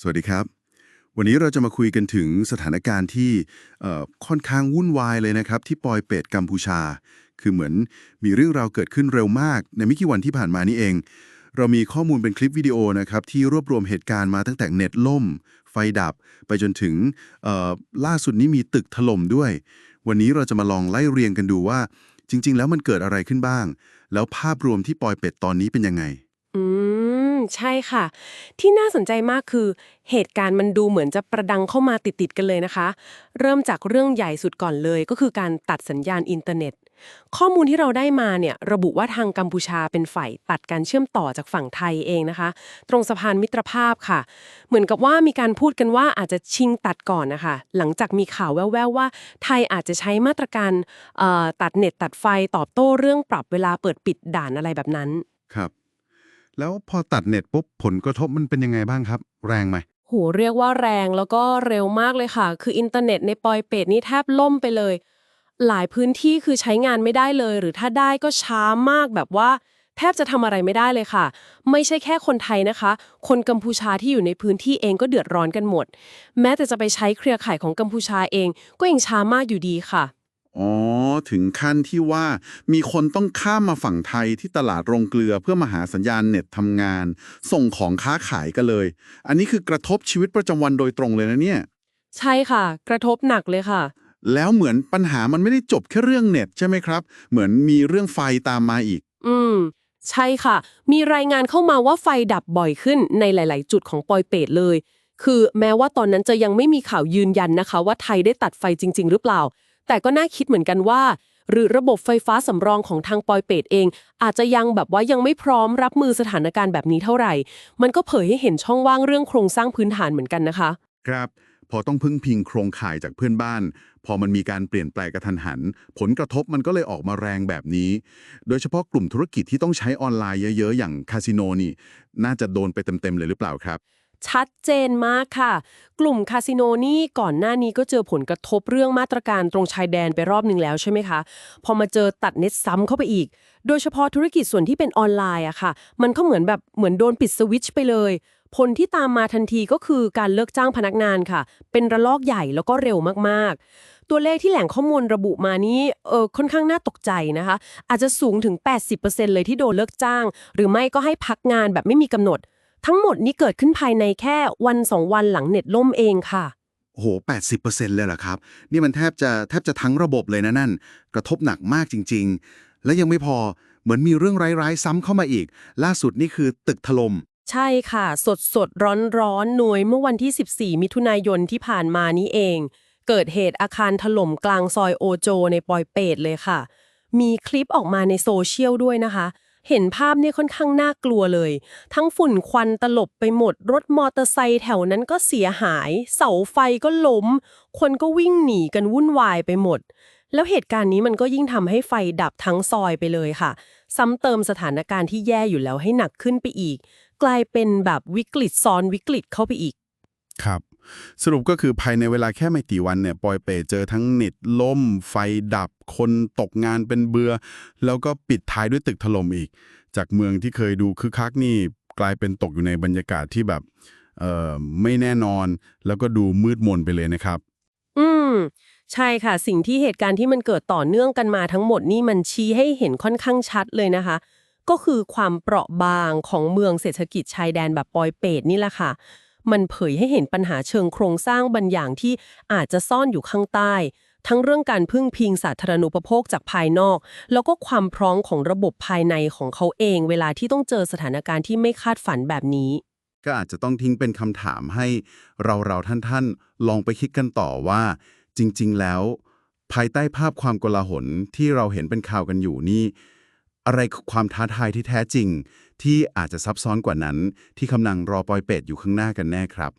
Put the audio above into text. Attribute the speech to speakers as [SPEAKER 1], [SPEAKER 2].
[SPEAKER 1] สวัสดีครับ วันนี้เราจะมาคุยกันถึงสถานการณ์ที่ค่อนข้างวุ่นวายเลยนะครับ ที่ปอยเป็ดกัมพูชา คือเหมือนมีเรื่องราวเกิดขึ้นเร็วมาก ในไม่กี่วันที่ผ่านมานี่เอง เรามีข้อมูลเป็นคลิปวิดีโอนะครับ ที่รวบรวมเหตุการณ์มาตั้งแต่เน็ตล่ม ไฟดับ ไปจนถึงล่าสุดนี้มีตึกถล่มด้วย วันนี้เราจะมาลองไล่เรียงกันดูว่า จริง ๆ แล้วมันเกิดอะไรขึ้นบ้าง แล้วภาพรวมที่ปอยเป็ดตอนนี้เป็นยังไง
[SPEAKER 2] อืม ใช่ค่ะ ที่น่าสนใจมากคือ เหตุการณ์มันดูเหมือนจะประดังเข้ามาติดๆกันเลยนะคะ เริ่มจากเรื่องใหญ่สุดก่อนเลย ก็คือการตัดสัญญาณอินเทอร์เน็ต ข้อมูลที่เราได้มาเนี่ยระบุว่าทางกัมพูชาเป็นฝ่ายตัดการเชื่อมต่อจากฝั่งไทยเองนะคะ ตรงสะพานมิตรภาพค่ะ เหมือนกับว่ามีการพูดกันว่าอาจจะชิงตัดก่อนนะคะ หลังจากมีข่าวแว่วๆว่า ไทยอาจจะใช้มาตรการตัดเน็ตตัดไฟตอบโต้เรื่องปรับเวลาเปิดปิดด่านอะไรแบบนั้น
[SPEAKER 1] ครับ แล้วพอตัดเน็ตปุ๊บผลกระทบมันเป็นยังไงบ้างครับ แรงไหม
[SPEAKER 2] โหเรียกว่าแรงแล้วก็เร็วมากเลยค่ะ คืออินเทอร์เน็ตในปอยเป็ดนี่แทบล่มไปเลย หลายพื้นที่คือใช้งานไม่ได้เลย หรือถ้าได้ก็ช้ามากแบบว่า แทบจะทำอะไรไม่ได้เลยค่ะ ไม่ใช่แค่คนไทยนะคะ คนกัมพูชาที่อยู่ในพื้นที่เองก็เดือดร้อนกันหมด แม้แต่จะไปใช้เครือข่ายของกัมพูชาเอง ก็ยังช้ามากอยู่ดีค่ะ
[SPEAKER 3] อ๋อ ถึงขั้นที่ว่ามีคนต้องข้ามมาฝั่งไทยที่ตลาดโรงเกลือเพื่อมาหาสัญญาณเน็ตทำงาน ส่งของค้าขายกันเลย อันนี้คือกระทบชีวิตประจำวันโดยตรงเลยนะเนี่ย
[SPEAKER 2] ใช่ค่ะ กระทบหนักเลยค่ะ
[SPEAKER 3] แล้วเหมือนปัญหามันไม่ได้จบแค่เรื่องเน็ตใช่ไหมครับ เหมือนมีเรื่องไฟตามมาอีก
[SPEAKER 2] อืม ใช่ค่ะ มีรายงานเข้ามาว่าไฟดับบ่อยขึ้นในหลาย ๆ จุดของปอยเปตเลย คือแม้ว่าตอนนั้นจะยังไม่มีข่าวยืนยันนะคะ ว่าไทยได้ตัดไฟจริง ๆ หรือเปล่า แต่ก็น่าคิดเหมือนกันว่า หรือระบบไฟฟ้าสำรองของทางปอยเปตเอง อาจจะยังแบบว่ายังไม่พร้อมรับมือสถานการณ์แบบนี้เท่าไหร่ มันก็เผยให้เห็นช่องว่างเรื่องโครงสร้างพื้นฐานเหมือนกันนะคะ
[SPEAKER 3] ครับ พอต้องพึ่งพิงโครงข่ายจากเพื่อนบ้าน พอมันมีการเปลี่ยนแปลงกระทันหัน ผลกระทบมันก็เลยออกมาแรงแบบนี้ โดยเฉพาะกลุ่มธุรกิจที่ต้องใช้ออนไลน์เยอะๆ อย่างคาสิโนนี่ น่าจะโดนไปเต็มๆเลยหรือเปล่าครับ
[SPEAKER 2] ชัดเจนมากค่ะ กลุ่มคาสิโนนี่ก่อนหน้านี้ก็เจอผลกระทบเรื่องมาตรการตรงชายแดนไปรอบหนึ่งแล้วใช่ไหมคะ พอมาเจอตัดเน็ตซ้ำเข้าไปอีก โดยเฉพาะธุรกิจส่วนที่เป็นออนไลน์อะค่ะ มันก็เหมือนแบบเหมือนโดนปิดสวิตช์ไปเลย ผลที่ตามมาทันทีก็คือการเลิกจ้างพนักงานค่ะ เป็นระลอกใหญ่แล้วก็เร็วมากๆ ตัวเลขที่แหล่งข้อมูลระบุมานี้เออค่อนข้างน่าตกใจนะคะ อาจจะสูงถึง 80%เลยที่โดนเลิกจ้าง หรือไม่ก็ให้พักงานแบบไม่มีกำหนด ทั้งหมดนี้เกิดขึ้นภายในแค่วันสองวันหลังเน็ตล่มเองค่ะ
[SPEAKER 1] โอ้โห 80%เลยเหรอครับ นี่มันแทบจะแทบจะทั้งระบบเลยนะนั่น กระทบหนักมากจริง ๆ และยังไม่พอเหมือนมีเรื่องร้ายๆ ซ้ำเข้ามาอีก ล่าสุดนี่คือตึกถล่ม
[SPEAKER 2] ใช่ค่ะ สดสดร้อนร้อนๆหน่วยเมื่อวันที่ 14 มิถุนายนที่ผ่านมานี้เอง เกิดเหตุอาคารถล่มกลางซอยโอโจ ในปอยเปตเลยค่ะ มีคลิปออกมาในโซเชียลด้วยนะคะ เห็นภาพเนี่ยค่อนข้างน่ากลัวเลย ทั้งฝุ่นควันตลบไปหมด รถมอเตอร์ไซค์แถวนั้นก็เสียหาย เสาไฟก็ล้ม คนก็วิ่งหนีกันวุ่นวายไปหมด แล้วเหตุการณ์นี้มันก็ยิ่งทำให้ไฟดับทั้งซอยไปเลยค่ะ ซ้ำเติมสถานการณ์ที่แย่อยู่แล้วให้หนักขึ้นไปอีก กลายเป็นแบบวิกฤตซ้อนวิกฤตเข้าไปอีก
[SPEAKER 3] ครับ สรุปก็คือภายในเวลาแค่ไม่กี่วันเนี่ยปอยเปเจอทั้งเน็ตล่ม ไฟดับ คนตกงานเป็นเบือ แล้วก็ปิดท้ายด้วยตึกถล่มอีก จากเมืองที่เคยดูคึกคักนี่กลายเป็นตกอยู่ในบรรยากาศที่แบบเอ่อไม่แน่นอน แล้วก็ดูมืดมนไปเลยนะครับ
[SPEAKER 2] อืมใช่ค่ะ สิ่งที่เหตุการณ์ที่มันเกิดต่อเนื่องกันมาทั้งหมดนี่มันชี้ให้เห็นค่อนข้างชัดเลยนะคะ ก็คือความเปราะบางของเมืองเศรษฐกิจชายแดนแบบปอยเปตนี่แหละค่ะ มันเผยให้เห็นปัญหาเชิงโครงสร้างบางอย่างที่อาจจะซ่อนอยู่ข้างใต้ ทั้งเรื่องการพึ่งพิงสาธารณูปโภคจากภายนอก แล้วก็ความพร้อมของระบบภายในของเขาเอง เวลาที่ต้องเจอสถานการณ์ที่ไม่คาดฝันแบบนี้
[SPEAKER 3] ก็อาจจะต้องทิ้งเป็นคำถามให้เราเราท่านท่านๆลองไปคิดกันต่อว่า จริง ๆ แล้ว ภายใต้ภาพความโกลาหลที่เราเห็นเป็นข่าวกันอยู่นี่อะไรคือความท้าทายที่แท้จริง ที่อาจจะซับซ้อนกว่านั้นที่กำลังรอปอยเป็ดอยู่ข้างหน้ากันแน่ครับ